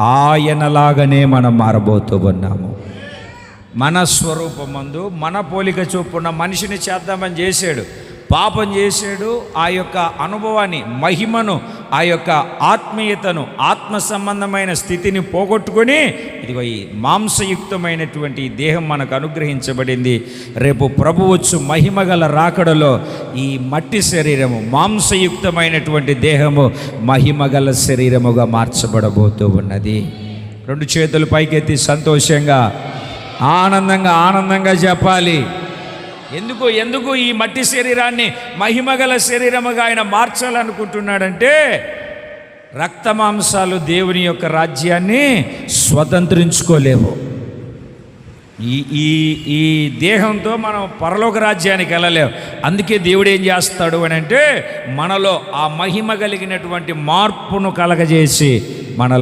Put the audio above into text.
ఆయనలాగానే మనం మారబోతూ ఉన్నాము. మన స్వరూపమందు మన పోలిక చొప్పున మనిషిని చేద్దామని చేశాడు. పాపం చేశాడు. ఆ యొక్క అనుభవాన్ని మహిమను ఆ యొక్క ఆత్మీయతను ఆత్మ సంబంధమైన స్థితిని పోగొట్టుకొని ఇదిగో ఈ మాంసయుక్తమైనటువంటి ఈ దేహం మనకు అనుగ్రహించబడింది. రేపు ప్రభు వచ్చు మహిమగల రాకడలో ఈ మట్టి శరీరము మాంసయుక్తమైనటువంటి దేహము మహిమగల శరీరముగా మార్చబడబోతూ ఉన్నది. రెండు చేతులు పైకెత్తి సంతోషంగా ఆనందంగా ఆనందంగా చెప్పాలి ఎందుకు ఎందుకు ఈ మట్టి శరీరాన్ని మహిమగల శరీరముగా ఆయన మార్చాలనుకుంటున్నాడంటే రక్తమాంసాలు దేవుని యొక్క రాజ్యాన్ని స్వతంత్రించుకోలేవు. ఈ ఈ ఈ దేహంతో మనం పరలోక రాజ్యానికి వెళ్ళలేము అందుకే దేవుడు ఏం చేస్తాడు అని అంటే మనలో ఆ మహిమ కలిగినటువంటి మార్పును కలగజేసి మన